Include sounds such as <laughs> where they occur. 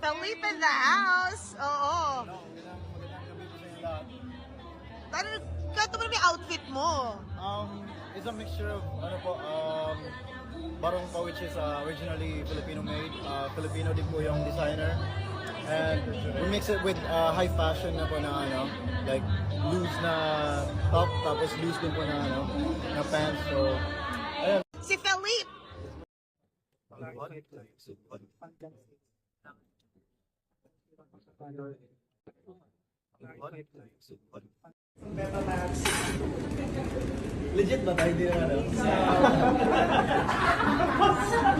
Felipe in the house. Oo. Ano, kato mo na yung outfit mo. Um, it's a mixture of ano po, um, Barong pa which is uh, originally Filipino made. Uh, Filipino din po yung designer. And we mix it with uh, high fashion na po na ano, like loose na top tapos loose din po na ano, na pants. So, ayun. Si Felipe. Legit ba tayo? Hindi naman <laughs>